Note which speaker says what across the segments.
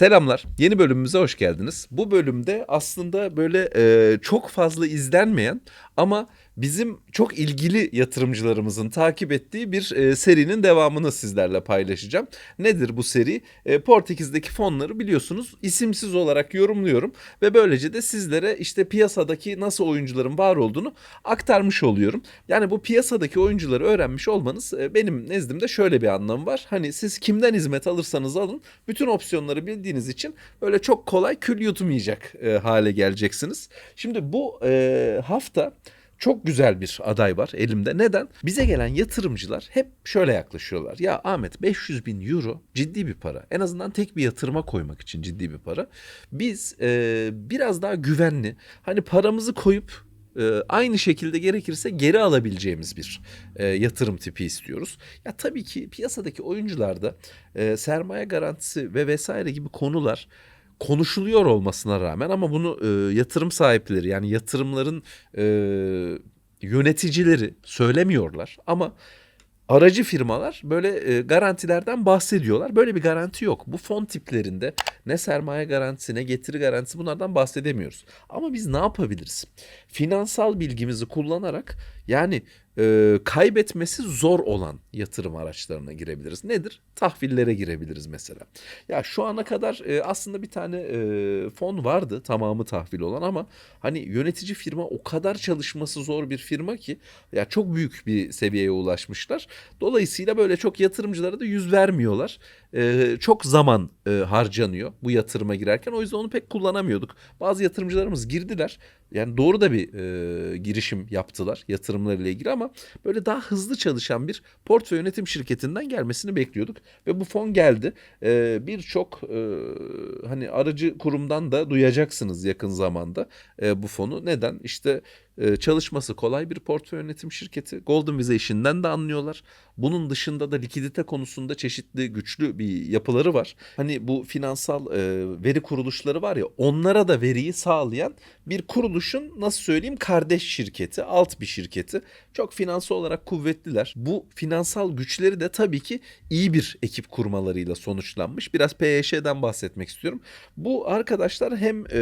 Speaker 1: Selamlar. Yeni bölümümüze hoş geldiniz. Bu bölümde aslında böyle e, çok fazla izlenmeyen ama bizim çok ilgili yatırımcılarımızın takip ettiği bir e, serinin devamını sizlerle paylaşacağım. Nedir bu seri? E, Portekiz'deki fonları biliyorsunuz isimsiz olarak yorumluyorum ve böylece de sizlere işte piyasadaki nasıl oyuncuların var olduğunu aktarmış oluyorum. Yani bu piyasadaki oyuncuları öğrenmiş olmanız e, benim nezdimde şöyle bir anlamı var. Hani siz kimden hizmet alırsanız alın bütün opsiyonları bildiğiniz için böyle çok kolay kül yutmayacak e, hale geleceksiniz. Şimdi bu e, hafta çok güzel bir aday var elimde. Neden? Bize gelen yatırımcılar hep şöyle yaklaşıyorlar. Ya Ahmet 500 bin euro ciddi bir para. En azından tek bir yatırıma koymak için ciddi bir para. Biz e, biraz daha güvenli hani paramızı koyup e, aynı şekilde gerekirse geri alabileceğimiz bir e, yatırım tipi istiyoruz. Ya tabii ki piyasadaki oyuncularda e, sermaye garantisi ve vesaire gibi konular konuşuluyor olmasına rağmen ama bunu e, yatırım sahipleri yani yatırımların e, yöneticileri söylemiyorlar ama aracı firmalar böyle e, garantilerden bahsediyorlar. Böyle bir garanti yok. Bu fon tiplerinde ne sermaye garantisi ne getiri garantisi bunlardan bahsedemiyoruz. Ama biz ne yapabiliriz? Finansal bilgimizi kullanarak yani e, kaybetmesi zor olan yatırım araçlarına girebiliriz. Nedir? Tahvillere girebiliriz mesela. Ya şu ana kadar e, aslında bir tane e, fon vardı tamamı tahvil olan ama hani yönetici firma o kadar çalışması zor bir firma ki ya çok büyük bir seviyeye ulaşmışlar. Dolayısıyla böyle çok yatırımcılara da yüz vermiyorlar. E, çok zaman e, harcanıyor bu yatırıma girerken o yüzden onu pek kullanamıyorduk. Bazı yatırımcılarımız girdiler. Yani doğru da bir e, girişim yaptılar yatırımlarıyla ilgili ama böyle daha hızlı çalışan bir portföy yönetim şirketinden gelmesini bekliyorduk ve bu fon geldi. E, Birçok e, hani aracı kurumdan da duyacaksınız yakın zamanda e, bu fonu. Neden? İşte e, çalışması kolay bir portföy yönetim şirketi. Golden Visa işinden de anlıyorlar. Bunun dışında da likidite konusunda çeşitli güçlü bir yapıları var. Hani bu finansal e, veri kuruluşları var ya onlara da veriyi sağlayan bir kuruluşun nasıl söyleyeyim kardeş şirketi, alt bir şirketi. Çok finansal olarak kuvvetliler. Bu finansal güçleri de tabii ki iyi bir ekip kurmalarıyla sonuçlanmış. Biraz PYŞ'den bahsetmek istiyorum. Bu arkadaşlar hem e,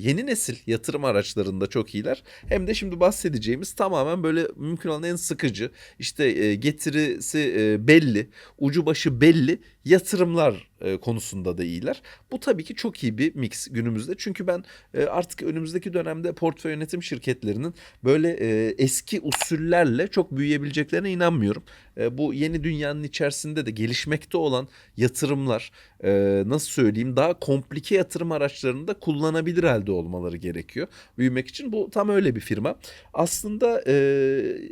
Speaker 1: yeni nesil yatırım araçlarında çok iyiler hem de şimdi bahsedeceğimiz tamamen böyle mümkün olan en sıkıcı. İşte e, getirisi e, belli, ucu başı belli yatırımlar e, konusunda da iyiler. Bu tabii ki çok iyi bir mix günümüzde. Çünkü ben e, artık önümüzdeki dönemde portföy yönetim şirketlerinin böyle e, eski usullerle çok büyüyebileceklerine inanmıyorum. E, bu yeni dünyanın içerisinde de gelişmekte olan yatırımlar e, nasıl söyleyeyim daha komplike yatırım araçlarını da kullanabilir halde olmaları gerekiyor. Büyümek için bu tam öyle bir firma. Aslında e,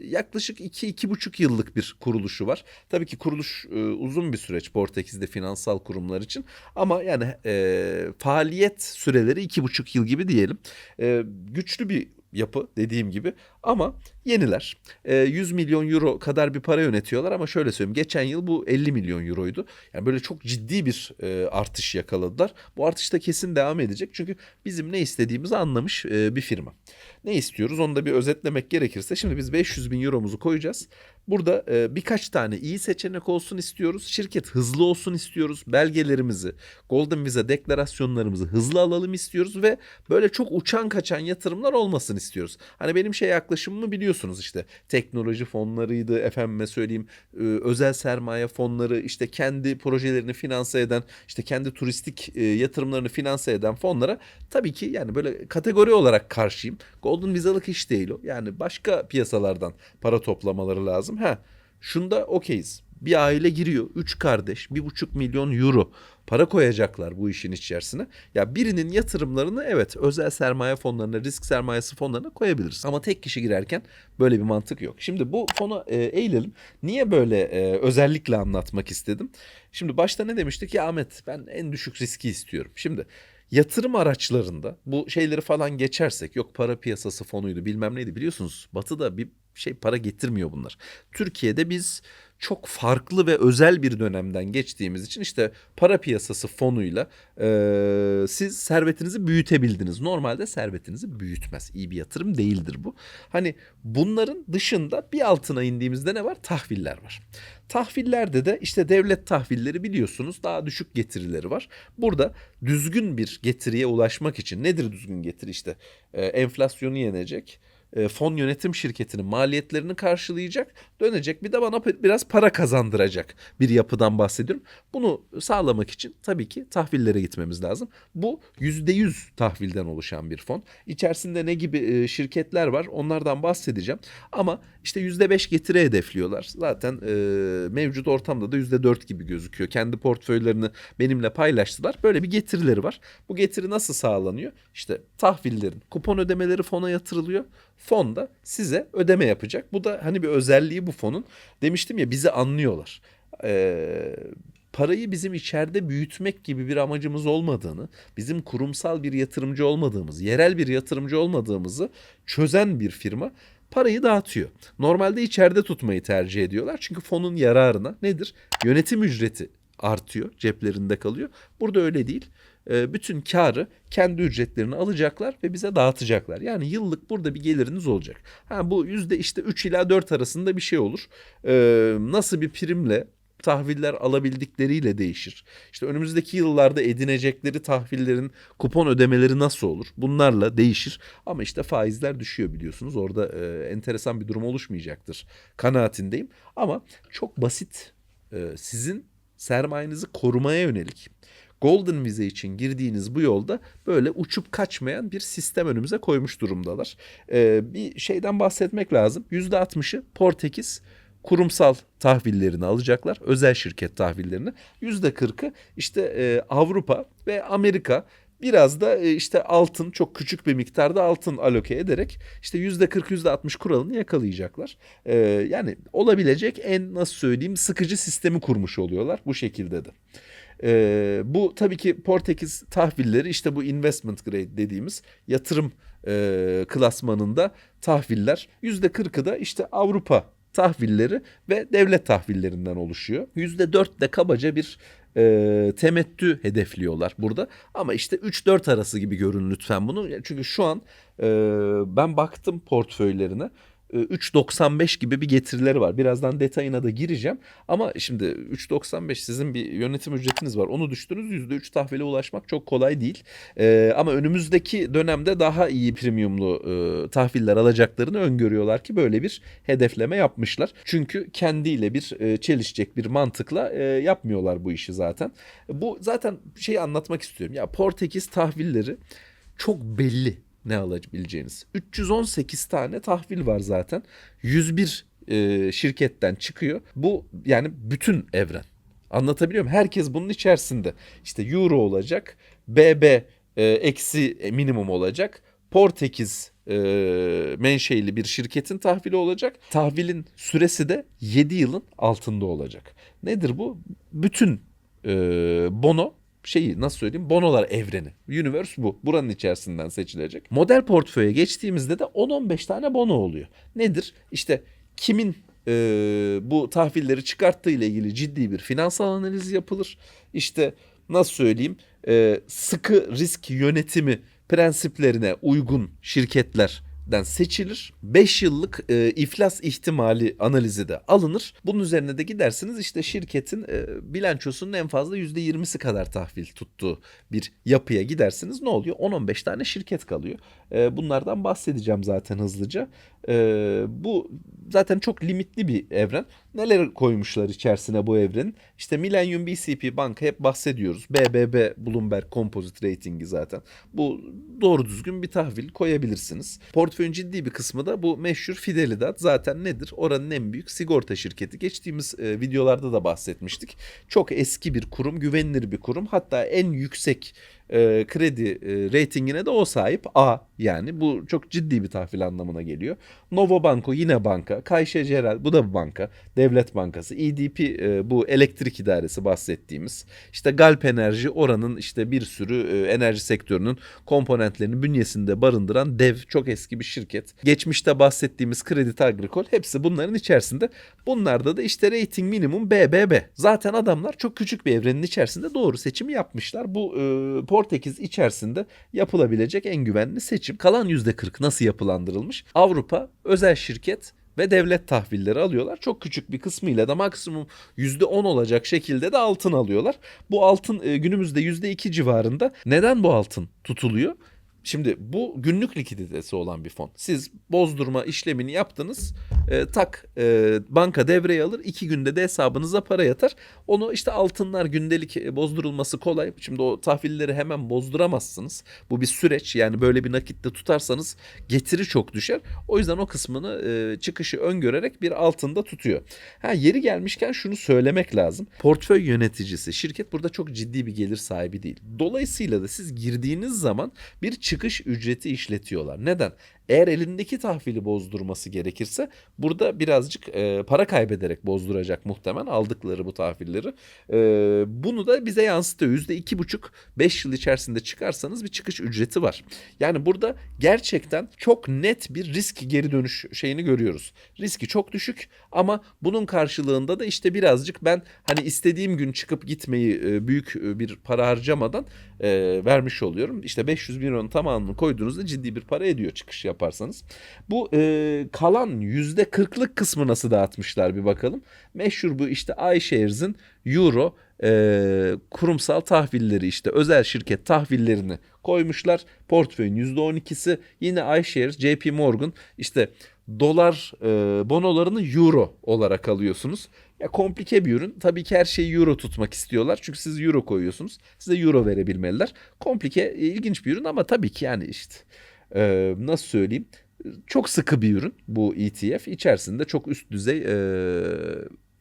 Speaker 1: yaklaşık 2-2,5 yıllık bir kuruluşu var. Tabii ki kuruluş e, uzun bir süreç Portekiz'de finansal kurumlar için ama yani e, faaliyet süreleri 2,5 yıl gibi diyelim. E, güçlü bir yapı dediğim gibi ama yeniler. E, 100 milyon euro kadar bir para yönetiyorlar ama şöyle söyleyeyim geçen yıl bu 50 milyon euroydu. Yani böyle çok ciddi bir e, artış yakaladılar. Bu artış da kesin devam edecek çünkü bizim ne istediğimizi anlamış e, bir firma. Ne istiyoruz onu da bir özetlemek gerekirse şimdi biz 500 bin euromuzu koyacağız. Burada e, birkaç tane iyi seçenek olsun istiyoruz. Şirket hızlı olsun istiyoruz. Belgelerimizi, Golden Visa deklarasyonlarımızı hızlı alalım istiyoruz ve böyle çok uçan kaçan yatırımlar olmasın istiyoruz. Hani benim şey yaklaşımımı biliyorsunuz işte teknoloji fonlarıydı efendime söyleyeyim e, özel sermaye fonları işte kendi projelerini finanse eden işte kendi turistik e, yatırımlarını finanse eden fonlara tabii ki yani böyle kategori olarak karşıyım. Golden Visa'lık iş değil o. Yani başka piyasalardan para toplamaları lazım. Ha şunda okeyiz. Bir aile giriyor. Üç kardeş. Bir buçuk milyon euro para koyacaklar bu işin içerisine. Ya birinin yatırımlarını evet özel sermaye fonlarına, risk sermayesi fonlarına koyabiliriz. Ama tek kişi girerken böyle bir mantık yok. Şimdi bu fona e, eğilelim. Niye böyle e, özellikle anlatmak istedim? Şimdi başta ne demiştik ya Ahmet ben en düşük riski istiyorum. Şimdi yatırım araçlarında bu şeyleri falan geçersek yok para piyasası fonuydu bilmem neydi biliyorsunuz batıda bir şey para getirmiyor bunlar. Türkiye'de biz çok farklı ve özel bir dönemden geçtiğimiz için işte para piyasası fonuyla e, siz servetinizi büyütebildiniz. Normalde servetinizi büyütmez. İyi bir yatırım değildir bu. Hani bunların dışında bir altına indiğimizde ne var? Tahviller var. Tahvillerde de işte devlet tahvilleri biliyorsunuz daha düşük getirileri var. Burada düzgün bir getiriye ulaşmak için nedir düzgün getiri işte e, enflasyonu yenecek e, fon yönetim şirketinin maliyetlerini karşılayacak, dönecek bir de bana biraz para kazandıracak bir yapıdan bahsediyorum. Bunu sağlamak için tabii ki tahvillere gitmemiz lazım. Bu %100 tahvilden oluşan bir fon. İçerisinde ne gibi e, şirketler var onlardan bahsedeceğim. Ama işte %5 getiri hedefliyorlar. Zaten e, mevcut ortamda da %4 gibi gözüküyor. Kendi portföylerini benimle paylaştılar. Böyle bir getirileri var. Bu getiri nasıl sağlanıyor? İşte tahvillerin kupon ödemeleri fona yatırılıyor fon da size ödeme yapacak. Bu da hani bir özelliği bu fonun. Demiştim ya bizi anlıyorlar. Ee, parayı bizim içeride büyütmek gibi bir amacımız olmadığını, bizim kurumsal bir yatırımcı olmadığımız, yerel bir yatırımcı olmadığımızı çözen bir firma parayı dağıtıyor. Normalde içeride tutmayı tercih ediyorlar. Çünkü fonun yararına nedir? Yönetim ücreti artıyor, ceplerinde kalıyor. Burada öyle değil. E, bütün karı kendi ücretlerini alacaklar ve bize dağıtacaklar. Yani yıllık burada bir geliriniz olacak. Ha, bu yüzde işte 3 ila 4 arasında bir şey olur. E, nasıl bir primle tahviller alabildikleriyle değişir. İşte önümüzdeki yıllarda edinecekleri tahvillerin kupon ödemeleri nasıl olur? Bunlarla değişir. Ama işte faizler düşüyor biliyorsunuz. Orada e, enteresan bir durum oluşmayacaktır. Kanaatindeyim. Ama çok basit e, sizin sermayenizi korumaya yönelik Golden Vize için girdiğiniz bu yolda böyle uçup kaçmayan bir sistem önümüze koymuş durumdalar. Ee, bir şeyden bahsetmek lazım. %60'ı Portekiz kurumsal tahvillerini alacaklar. Özel şirket tahvillerini. %40'ı işte e, Avrupa ve Amerika Biraz da e, işte altın çok küçük bir miktarda altın aloke ederek işte yüzde 40 yüzde 60 kuralını yakalayacaklar. Ee, yani olabilecek en nasıl söyleyeyim sıkıcı sistemi kurmuş oluyorlar bu şekilde de. E, bu tabii ki Portekiz tahvilleri işte bu investment grade dediğimiz yatırım e, klasmanında tahviller. Yüzde kırkı da işte Avrupa tahvilleri ve devlet tahvillerinden oluşuyor. Yüzde dört de kabaca bir e, temettü hedefliyorlar burada. Ama işte 3-4 arası gibi görün lütfen bunu. Çünkü şu an e, ben baktım portföylerine. 3.95 gibi bir getirileri var. Birazdan detayına da gireceğim. Ama şimdi 3.95 sizin bir yönetim ücretiniz var. Onu düştünüz %3 tahvile ulaşmak çok kolay değil. Ee, ama önümüzdeki dönemde daha iyi premiumlu e, tahviller alacaklarını öngörüyorlar ki böyle bir hedefleme yapmışlar. Çünkü kendiyle bir e, çelişecek bir mantıkla e, yapmıyorlar bu işi zaten. Bu zaten şeyi anlatmak istiyorum. Ya Portekiz tahvilleri çok belli ne alabileceğiniz. 318 tane tahvil var zaten. 101 e, şirketten çıkıyor. Bu yani bütün evren. Anlatabiliyor muyum? Herkes bunun içerisinde. İşte euro olacak. BB e, eksi minimum olacak. Portekiz e, menşeili bir şirketin tahvili olacak. Tahvilin süresi de 7 yılın altında olacak. Nedir bu? Bütün e, bono şeyi nasıl söyleyeyim bonolar evreni. Universe bu. Buranın içerisinden seçilecek. Model portföye geçtiğimizde de 10-15 tane bono oluyor. Nedir? İşte kimin e, bu tahvilleri çıkarttığı ile ilgili ciddi bir finansal analiz yapılır. İşte nasıl söyleyeyim e, sıkı risk yönetimi prensiplerine uygun şirketler den seçilir. 5 yıllık e, iflas ihtimali analizi de alınır. Bunun üzerine de gidersiniz işte şirketin e, bilançosunun en fazla %20'si kadar tahvil tuttuğu bir yapıya gidersiniz. Ne oluyor? 10-15 tane şirket kalıyor. E, bunlardan bahsedeceğim zaten hızlıca. E, bu zaten çok limitli bir evren. Neler koymuşlar içerisine bu evrenin? İşte Millennium BCP Banka hep bahsediyoruz. BBB Bloomberg Composite Rating'i zaten. Bu doğru düzgün bir tahvil koyabilirsiniz. Portföyün ciddi bir kısmı da bu meşhur Fidelidad. Zaten nedir? Oranın en büyük sigorta şirketi. Geçtiğimiz e, videolarda da bahsetmiştik. Çok eski bir kurum, güvenilir bir kurum. Hatta en yüksek e, kredi e, reytingine de o sahip A yani bu çok ciddi bir tahvil anlamına geliyor. Novo Banco yine banka, Kayşe Cerel bu da bir banka, devlet bankası, EDP e, bu elektrik idaresi bahsettiğimiz. İşte Galp Enerji oranın işte bir sürü e, enerji sektörünün komponentlerini bünyesinde barındıran dev çok eski bir şirket. Geçmişte bahsettiğimiz Kredi Agrikol hepsi bunların içerisinde. Bunlarda da işte rating minimum BBB. Zaten adamlar çok küçük bir evrenin içerisinde doğru seçimi yapmışlar. Bu e, Portekiz içerisinde yapılabilecek en güvenli seçim. Kalan %40 nasıl yapılandırılmış? Avrupa özel şirket ve devlet tahvilleri alıyorlar. Çok küçük bir kısmıyla da maksimum %10 olacak şekilde de altın alıyorlar. Bu altın e, günümüzde %2 civarında. Neden bu altın tutuluyor? Şimdi bu günlük likiditesi olan bir fon. Siz bozdurma işlemini yaptınız. e, tak e, banka devreye alır. iki günde de hesabınıza para yatar. Onu işte altınlar gündelik e, bozdurulması kolay. Şimdi o tahvilleri hemen bozduramazsınız. Bu bir süreç. Yani böyle bir nakitte tutarsanız getiri çok düşer. O yüzden o kısmını e, çıkışı öngörerek bir altında tutuyor. Ha yeri gelmişken şunu söylemek lazım. Portföy yöneticisi şirket burada çok ciddi bir gelir sahibi değil. Dolayısıyla da siz girdiğiniz zaman bir çıkış ücreti işletiyorlar. Neden? Eğer elindeki tahvili bozdurması gerekirse burada birazcık e, para kaybederek bozduracak muhtemelen aldıkları bu tahvilleri. E, bunu da bize yansıtıyor. Yüzde iki buçuk beş yıl içerisinde çıkarsanız bir çıkış ücreti var. Yani burada gerçekten çok net bir risk geri dönüş şeyini görüyoruz. Riski çok düşük ama bunun karşılığında da işte birazcık ben hani istediğim gün çıkıp gitmeyi e, büyük e, bir para harcamadan e, vermiş oluyorum. İşte 500 bin euronun tamamını koyduğunuzda ciddi bir para ediyor çıkış yaparsanız. Bu e, kalan yüzde 40'lık kısmı nasıl dağıtmışlar bir bakalım. Meşhur bu işte iShares'in euro e, kurumsal tahvilleri işte özel şirket tahvillerini koymuşlar. Portföyün %12'si yine iShares, JP Morgan işte dolar e, bonolarını euro olarak alıyorsunuz. Ya komplike bir ürün. Tabii ki her şeyi euro tutmak istiyorlar. Çünkü siz euro koyuyorsunuz. Size euro verebilmeliler. Komplike, e, ilginç bir ürün ama tabii ki yani işte e, nasıl söyleyeyim? Çok sıkı bir ürün bu ETF. İçerisinde çok üst düzey e,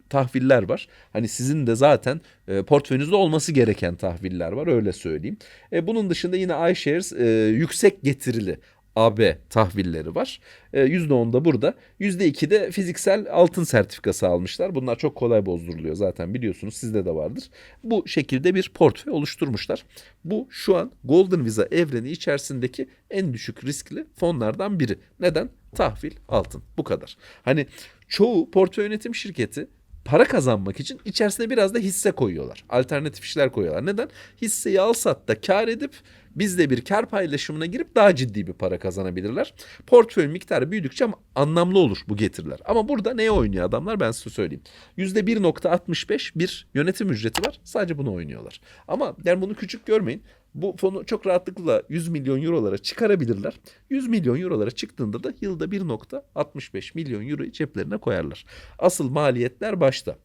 Speaker 1: tahviller var. Hani sizin de zaten e, portföyünüzde olması gereken tahviller var öyle söyleyeyim. E, bunun dışında yine iShares e, yüksek getirili AB tahvilleri var. E, %10 da burada. %2 de fiziksel altın sertifikası almışlar. Bunlar çok kolay bozduruluyor zaten biliyorsunuz sizde de vardır. Bu şekilde bir portföy oluşturmuşlar. Bu şu an Golden Visa evreni içerisindeki en düşük riskli fonlardan biri. Neden? Tahvil altın. Bu kadar. Hani çoğu portföy yönetim şirketi para kazanmak için içerisine biraz da hisse koyuyorlar. Alternatif işler koyuyorlar. Neden? Hisseyi al sat da kar edip bizde bir kar paylaşımına girip daha ciddi bir para kazanabilirler. Portföy miktarı büyüdükçe anlamlı olur bu getiriler. Ama burada neye oynuyor adamlar ben size söyleyeyim. %1.65 bir yönetim ücreti var. Sadece bunu oynuyorlar. Ama yani bunu küçük görmeyin. Bu fonu çok rahatlıkla 100 milyon eurolara çıkarabilirler. 100 milyon eurolara çıktığında da yılda 1.65 milyon euroyu ceplerine koyarlar. Asıl maliyetler başta.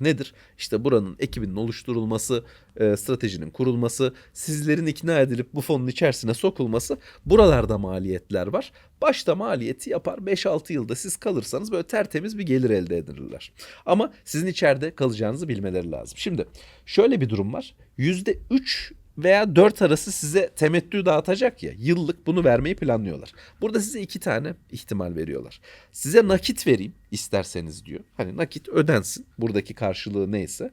Speaker 1: Nedir? İşte buranın ekibinin oluşturulması, e, stratejinin kurulması, sizlerin ikna edilip bu fonun içerisine sokulması buralarda maliyetler var. Başta maliyeti yapar 5-6 yılda siz kalırsanız böyle tertemiz bir gelir elde edilirler. Ama sizin içeride kalacağınızı bilmeleri lazım. Şimdi şöyle bir durum var. %3 veya 4 arası size temettü dağıtacak ya yıllık bunu vermeyi planlıyorlar. Burada size iki tane ihtimal veriyorlar. Size nakit vereyim isterseniz diyor. Hani nakit ödensin buradaki karşılığı neyse.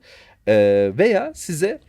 Speaker 1: Ee, veya size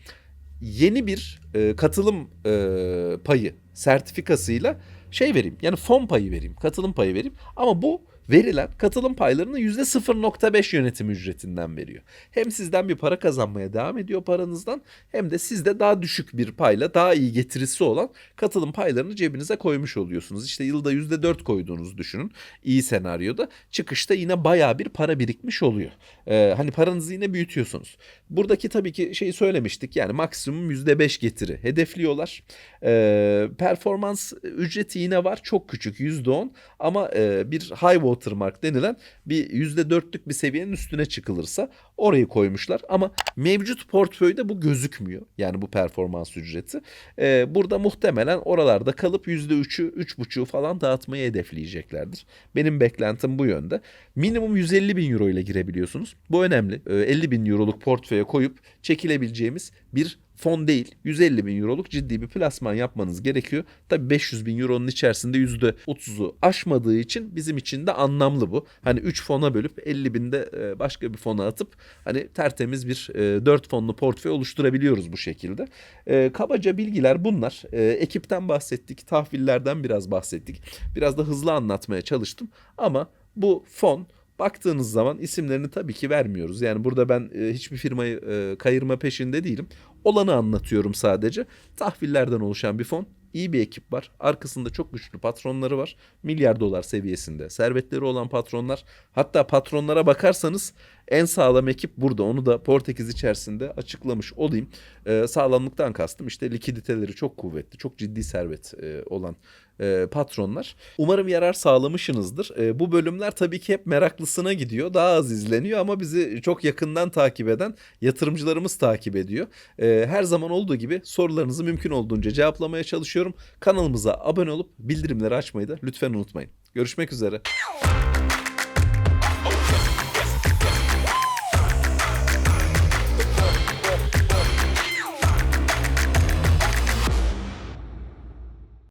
Speaker 1: yeni bir e, katılım e, payı sertifikasıyla şey vereyim. Yani fon payı vereyim, katılım payı vereyim. Ama bu verilen katılım paylarını %0.5 yönetim ücretinden veriyor. Hem sizden bir para kazanmaya devam ediyor paranızdan hem de sizde daha düşük bir payla daha iyi getirisi olan katılım paylarını cebinize koymuş oluyorsunuz. İşte yılda %4 koyduğunuzu düşünün iyi senaryoda. Çıkışta yine baya bir para birikmiş oluyor. Ee, hani paranızı yine büyütüyorsunuz. Buradaki tabii ki şeyi söylemiştik yani maksimum %5 getiri hedefliyorlar. Ee, performans ücreti yine var çok küçük %10 ama e, bir high watermark denilen bir %4'lük bir seviyenin üstüne çıkılırsa orayı koymuşlar. Ama mevcut portföyde bu gözükmüyor. Yani bu performans ücreti. Ee, burada muhtemelen oralarda kalıp %3'ü, 3,5'u falan dağıtmayı hedefleyeceklerdir. Benim beklentim bu yönde. Minimum 150 bin euro ile girebiliyorsunuz. Bu önemli. Ee, 50 bin euroluk portföy ortaya koyup çekilebileceğimiz bir fon değil. 150 bin euroluk ciddi bir plasman yapmanız gerekiyor. Tabii 500 bin euronun içerisinde %30'u aşmadığı için bizim için de anlamlı bu. Hani 3 fona bölüp 50 binde e, başka bir fona atıp hani tertemiz bir 4 fonlu portföy oluşturabiliyoruz bu şekilde. E, Kabaca bilgiler bunlar. E, Ekipten bahsettik, tahvillerden biraz bahsettik. Biraz da hızlı anlatmaya çalıştım ama bu fon baktığınız zaman isimlerini tabii ki vermiyoruz. Yani burada ben e, hiçbir firmayı e, kayırma peşinde değilim. Olanı anlatıyorum sadece. Tahvillerden oluşan bir fon. İyi bir ekip var. Arkasında çok güçlü patronları var. Milyar dolar seviyesinde servetleri olan patronlar. Hatta patronlara bakarsanız en sağlam ekip burada. Onu da Portekiz içerisinde açıklamış olayım. Ee, sağlamlıktan kastım işte likiditeleri çok kuvvetli, çok ciddi servet e, olan e, patronlar. Umarım yarar sağlamışsınızdır. E, bu bölümler tabii ki hep meraklısına gidiyor. Daha az izleniyor ama bizi çok yakından takip eden yatırımcılarımız takip ediyor. E, her zaman olduğu gibi sorularınızı mümkün olduğunca cevaplamaya çalışıyorum. Kanalımıza abone olup bildirimleri açmayı da lütfen unutmayın. Görüşmek üzere.